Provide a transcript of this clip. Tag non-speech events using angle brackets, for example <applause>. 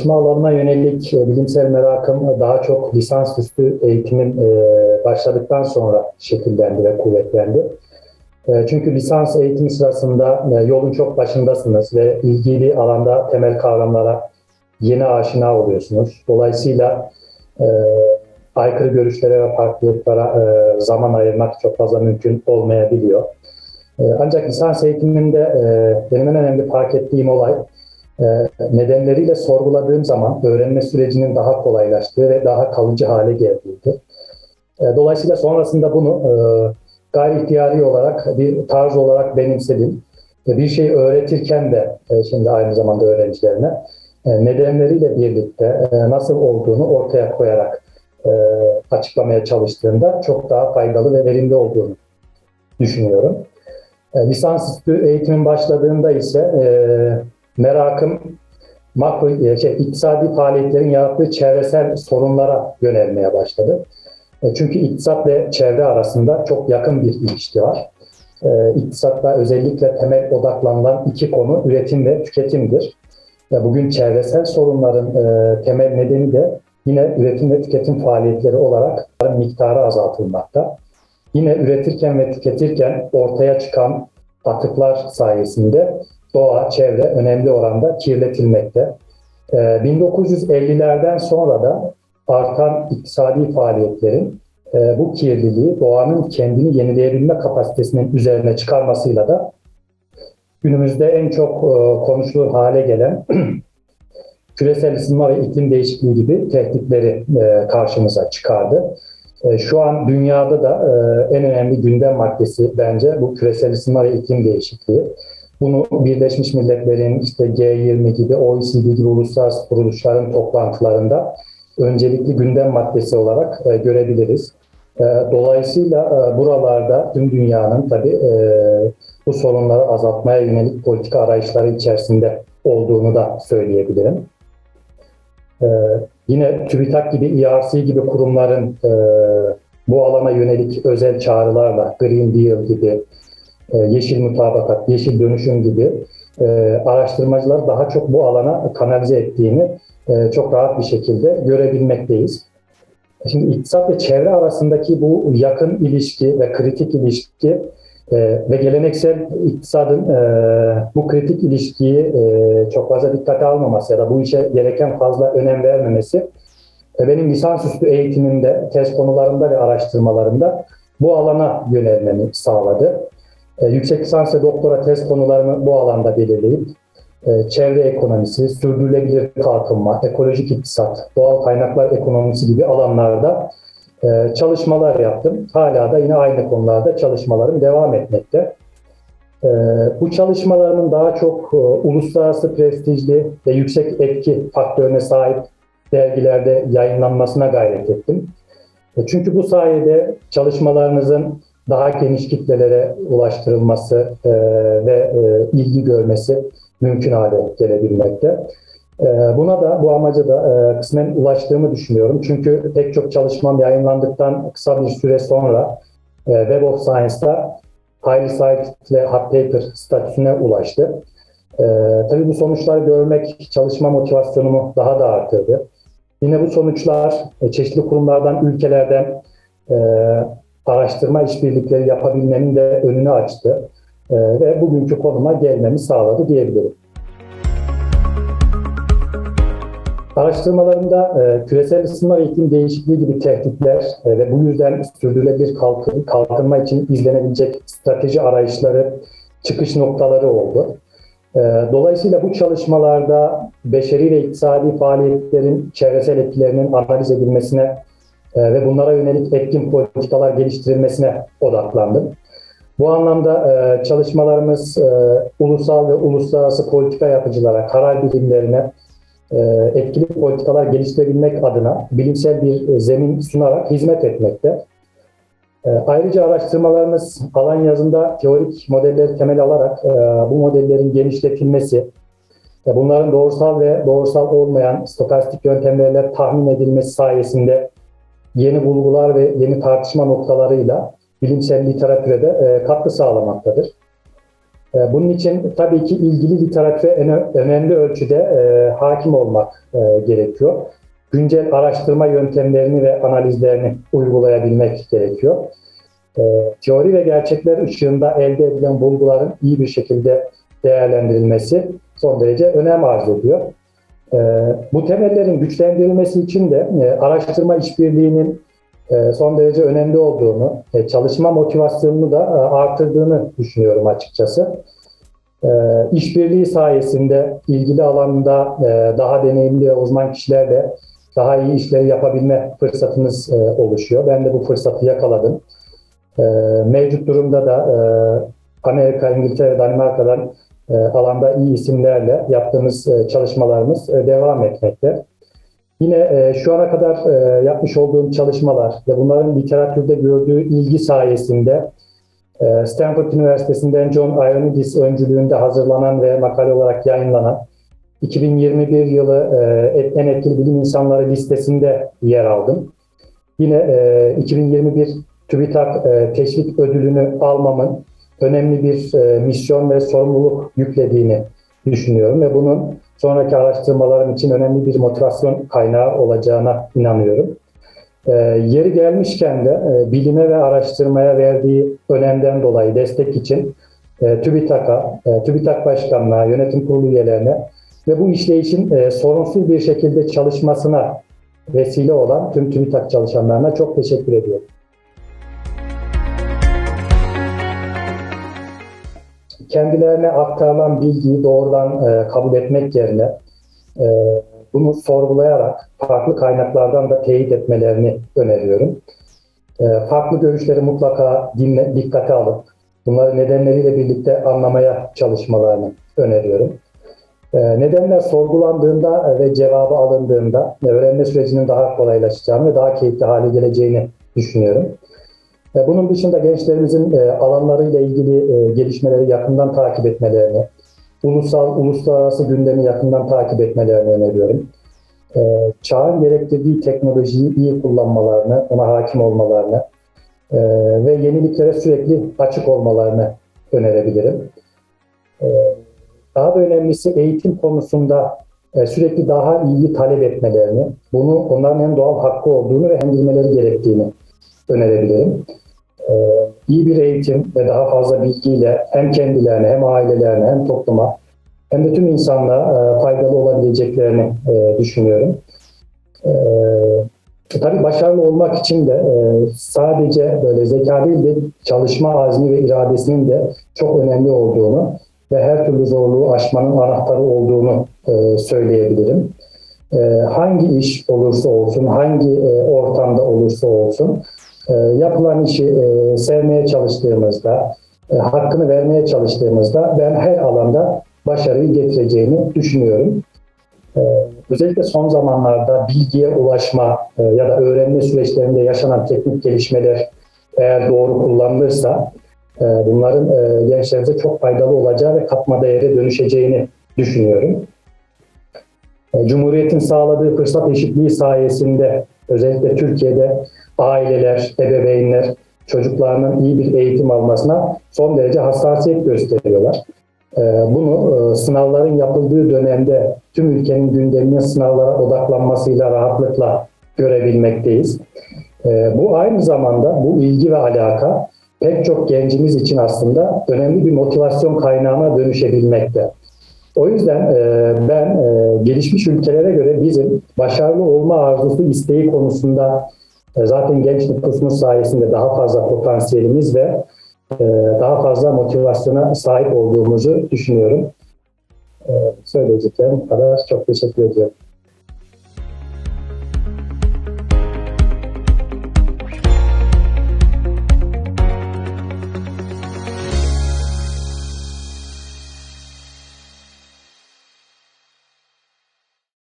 Çalışma alanına yönelik e, bilimsel merakım daha çok lisansüstü eğitimin e, başladıktan sonra şekillendi ve kuvvetlendi. E, Çünkü lisans eğitimi sırasında yolun çok başındasınız ve ilgili alanda temel kavramlara yeni aşina oluyorsunuz. Dolayısıyla aykırı görüşlere ve farklılıklara zaman ayırmak çok fazla mümkün olmayabiliyor. Ancak lisans eğitiminde benim en önemli fark ettiğim olay nedenleriyle sorguladığım zaman öğrenme sürecinin daha kolaylaştığı ve daha kalıcı hale geldiğiydi. E, Dolayısıyla sonrasında bunu e, gayri ihtiyari olarak bir tarz olarak benimsedim. Bir şey öğretirken de e, şimdi aynı zamanda öğrencilerine e, nedenleriyle birlikte nasıl olduğunu ortaya koyarak açıklamaya çalıştığımda çok daha faydalı ve verimli olduğunu düşünüyorum. E, Lisansüstü eğitimin başladığında ise merakım makro e, şey, iktisadi faaliyetlerin yarattığı çevresel sorunlara yönelmeye başladı. E, Çünkü iktisat ve çevre arasında çok yakın bir ilişki var. E, özellikle temel odaklanılan iki konu üretim ve tüketimdir. Ve bugün çevresel sorunların e, temel nedeni de yine üretim ve tüketim faaliyetleri olarak miktarı azaltılmakta. Yine üretirken ve tüketirken ortaya çıkan atıklar sayesinde doğa, çevre önemli oranda kirletilmekte. Ee, 1950'lerden sonra da artan iktisadi faaliyetlerin e, bu kirliliği doğanın kendini yenileyebilme kapasitesinin üzerine çıkarmasıyla da günümüzde en çok e, konuşulur hale gelen <clears throat> küresel ısınma ve iklim değişikliği gibi tehditleri e, karşımıza çıkardı. Şu an dünyada da en önemli gündem maddesi bence bu küresel ısınma ve iklim değişikliği. Bunu Birleşmiş Milletler'in işte G20 gibi, OECD gibi uluslararası kuruluşların toplantılarında öncelikli gündem maddesi olarak e, görebiliriz. E, Dolayısıyla e, buralarda tüm dünyanın tabii e, bu sorunları azaltmaya yönelik politika arayışları içerisinde olduğunu da söyleyebilirim. E, Yine TÜBİTAK gibi, ERC gibi kurumların e, bu alana yönelik özel çağrılarla, Green Deal gibi, yeşil mutabakat, yeşil dönüşüm gibi e, araştırmacılar daha çok bu alana kanalize ettiğini e, çok rahat bir şekilde görebilmekteyiz. Şimdi iktisat ve çevre arasındaki bu yakın ilişki ve kritik ilişki e, ve geleneksel iktisadın e, bu kritik ilişkiyi e, çok fazla dikkate almaması ya da bu işe gereken fazla önem vermemesi e, benim lisansüstü eğitimimde, tez konularımda ve araştırmalarımda bu alana yönelmemi sağladı. E, yüksek lisans ve doktora tez konularımı bu alanda belirleyip e, çevre ekonomisi, sürdürülebilir kalkınma, ekolojik iktisat, doğal kaynaklar ekonomisi gibi alanlarda e, çalışmalar yaptım. Hala da yine aynı konularda çalışmalarım devam etmekte. E, Bu çalışmalarımın daha çok e, uluslararası prestijli ve yüksek etki faktörüne sahip dergilerde yayınlanmasına gayret ettim. E, Çünkü bu sayede çalışmalarınızın daha geniş kitlelere ulaştırılması e, ve e, ilgi görmesi mümkün hale gelebilmekte. E, Buna da bu amaca da e, kısmen ulaştığımı düşünüyorum. Çünkü pek çok çalışmam yayınlandıktan kısa bir süre sonra e, Web of Science'da Highly Cited ve Hot Paper statüsüne ulaştı. E, tabii bu sonuçları görmek çalışma motivasyonumu daha da arttırdı. Yine bu sonuçlar e, çeşitli kurumlardan, ülkelerden e, araştırma işbirlikleri yapabilmemin de önünü açtı e, ve bugünkü konuma gelmemi sağladı diyebilirim. Araştırmalarımda e, küresel ısınma ve iklim değişikliği gibi tehditler e, ve bu yüzden sürdürülebilir kalkın, kalkınma için izlenebilecek strateji arayışları, çıkış noktaları oldu. E, dolayısıyla bu çalışmalarda beşeri ve iktisadi faaliyetlerin çevresel etkilerinin analiz edilmesine e, ve bunlara yönelik etkin politikalar geliştirilmesine odaklandım. Bu anlamda e, çalışmalarımız e, ulusal ve uluslararası politika yapıcılara, karar bilimlerine e, etkili politikalar geliştirebilmek adına bilimsel bir e, zemin sunarak hizmet etmekte. Ayrıca araştırmalarımız alan yazında teorik modelleri temel alarak bu modellerin genişletilmesi, bunların doğrusal ve doğrusal olmayan stokastik yöntemlerle tahmin edilmesi sayesinde yeni bulgular ve yeni tartışma noktalarıyla bilimsel literatüre de e, katkı sağlamaktadır. E, bunun için tabii ki ilgili literatüre önemli ölçüde e, hakim olmak gerekiyor. Güncel araştırma yöntemlerini ve analizlerini uygulayabilmek gerekiyor. Teori ve gerçekler ışığında elde edilen bulguların iyi bir şekilde değerlendirilmesi son derece önem arz ediyor. E, bu temellerin güçlendirilmesi için de e, araştırma işbirliğinin e, son derece önemli olduğunu, e, çalışma motivasyonunu da e, artırdığını düşünüyorum açıkçası. E, İşbirliği sayesinde ilgili alanda daha deneyimli uzman kişilerle daha iyi işleri yapabilme fırsatınız oluşuyor. Ben de bu fırsatı yakaladım. E, Mevcut durumda da Amerika, İngiltere, Danimarka'dan alanda iyi isimlerle yaptığımız e, çalışmalarımız e, devam etmekte. Yine e, şu ana kadar e, yapmış olduğum çalışmalar ve bunların literatürde gördüğü ilgi sayesinde e, Stanford Üniversitesi'nden John Ioannidis öncülüğünde hazırlanan ve makale olarak yayınlanan 2021 yılı e, en etkili bilim insanları listesinde yer aldım. Yine e, 2021 TÜBİTAK e, teşvik ödülünü almamın önemli bir e, misyon ve sorumluluk yüklediğini düşünüyorum ve bunun sonraki araştırmalarım için önemli bir motivasyon kaynağı olacağına inanıyorum. E, yeri gelmişken de e, bilime ve araştırmaya verdiği önemden dolayı destek için e, TÜBİTAK'a, e, TÜBİTAK Başkanlığa, yönetim kurulu üyelerine ve bu işleyişin e, sorunsuz bir şekilde çalışmasına vesile olan tüm TÜBİTAK çalışanlarına çok teşekkür ediyorum. Kendilerine aktarılan bilgiyi doğrudan e, kabul etmek yerine e, bunu sorgulayarak farklı kaynaklardan da teyit etmelerini öneriyorum. E, farklı görüşleri mutlaka dinle, dikkate alıp bunları nedenleriyle birlikte anlamaya çalışmalarını öneriyorum. E, nedenler sorgulandığında ve cevabı alındığında öğrenme sürecinin daha kolaylaşacağını ve daha keyifli hale geleceğini düşünüyorum. E, bunun dışında gençlerimizin e, alanlarıyla ilgili e, gelişmeleri yakından takip etmelerini, ulusal, uluslararası gündemi yakından takip etmelerini öneriyorum. Çağın gerektirdiği teknolojiyi iyi kullanmalarını, ona hakim olmalarını ve yeniliklere sürekli açık olmalarını önerebilirim. Daha da önemlisi eğitim konusunda sürekli daha iyi talep etmelerini, bunu onların en doğal hakkı olduğunu ve hem bilmeleri gerektiğini önerebilirim. Ee, iyi bir eğitim ve daha fazla bilgiyle hem kendilerine hem ailelerine hem topluma hem de tüm insanlığa e, faydalı olabileceklerini e, düşünüyorum. E, tabii başarılı olmak için de e, sadece böyle zeka değil de çalışma azmi ve iradesinin de çok önemli olduğunu ve her türlü zorluğu aşmanın anahtarı olduğunu söyleyebilirim. Hangi iş olursa olsun, hangi ortamda olursa olsun e, yapılan işi e, sevmeye çalıştığımızda, e, hakkını vermeye çalıştığımızda ben her alanda başarıyı getireceğini düşünüyorum. E, özellikle son zamanlarda bilgiye ulaşma e, ya da öğrenme süreçlerinde yaşanan teknik gelişmeler eğer doğru kullanılırsa bunların e, gençlerimize çok faydalı olacağı ve katma değere dönüşeceğini düşünüyorum. Cumhuriyet'in sağladığı fırsat eşitliği sayesinde özellikle Türkiye'de aileler, ebeveynler çocuklarının iyi bir eğitim almasına son derece hassasiyet gösteriyorlar. Ee, bunu e, sınavların yapıldığı dönemde tüm ülkenin gündeminin sınavlara odaklanmasıyla rahatlıkla görebilmekteyiz. Ee, bu aynı zamanda bu ilgi ve alaka pek çok gencimiz için aslında önemli bir motivasyon kaynağına dönüşebilmekte. O yüzden e, ben e, gelişmiş ülkelere göre bizim başarılı olma arzusu isteği konusunda zaten genç nüfusumuz sayesinde daha fazla potansiyelimiz ve e, daha fazla motivasyona sahip olduğumuzu düşünüyorum. E, söyleyeceklerim kadar. Çok teşekkür ediyorum.